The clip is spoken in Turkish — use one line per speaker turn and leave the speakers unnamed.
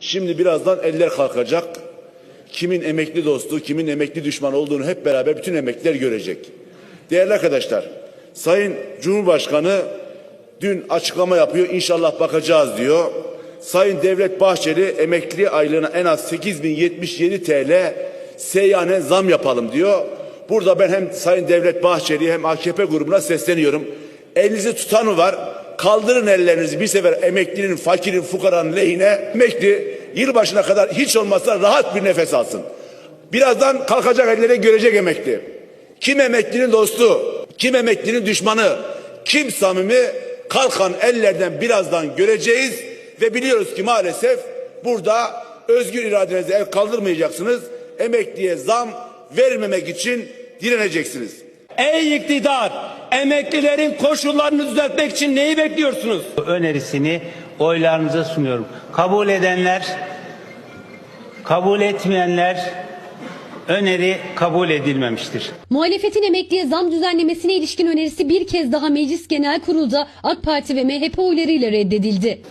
Şimdi birazdan eller kalkacak. Kimin emekli dostu, kimin emekli düşmanı olduğunu hep beraber bütün emekliler görecek. Değerli arkadaşlar, Sayın Cumhurbaşkanı dün açıklama yapıyor. İnşallah bakacağız diyor. Sayın Devlet Bahçeli emekli aylığına en az 8077 TL seyyanen zam yapalım diyor. Burada ben hem Sayın Devlet Bahçeli hem AKP grubuna sesleniyorum. Elinizi tutan var? Kaldırın ellerinizi bir sefer emeklinin, fakirin, fukaranın lehine. Emekli yılbaşına kadar hiç olmazsa rahat bir nefes alsın. Birazdan kalkacak ellere görecek emekli. Kim emeklinin dostu, kim emeklinin düşmanı, kim samimi kalkan ellerden birazdan göreceğiz ve biliyoruz ki maalesef burada özgür iradenize el kaldırmayacaksınız. Emekliye zam vermemek için direneceksiniz.
Ey iktidar! Emeklilerin koşullarını düzeltmek için neyi bekliyorsunuz?
önerisini oylarınıza sunuyorum. Kabul edenler, kabul etmeyenler öneri kabul edilmemiştir.
Muhalefetin emekliye zam düzenlemesine ilişkin önerisi bir kez daha Meclis Genel Kurulu'da AK Parti ve MHP oylarıyla reddedildi.